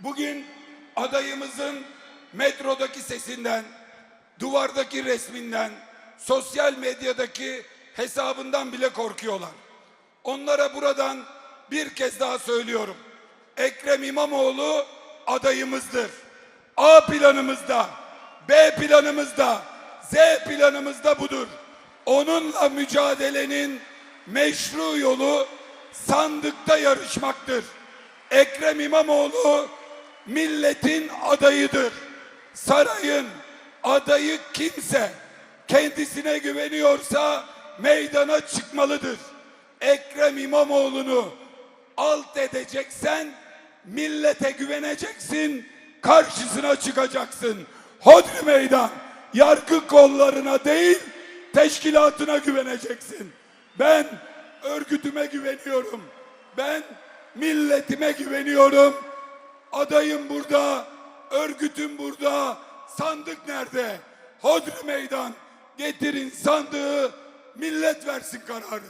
Bugün adayımızın metrodaki sesinden, duvardaki resminden, sosyal medyadaki hesabından bile korkuyorlar. Onlara buradan bir kez daha söylüyorum. Ekrem İmamoğlu adayımızdır. A planımızda, B planımızda, Z planımızda budur. Onunla mücadelenin meşru yolu sandıkta yarışmaktır. Ekrem İmamoğlu milletin adayıdır. Sarayın adayı kimse kendisine güveniyorsa meydana çıkmalıdır. Ekrem İmamoğlu'nu alt edeceksen millete güveneceksin, karşısına çıkacaksın. Hodri meydan, yargı kollarına değil, teşkilatına güveneceksin. Ben örgütüme güveniyorum. Ben milletime güveniyorum. Adayım burada, örgütüm burada, sandık nerede? Hodri meydan, getirin sandığı, millet versin kararı.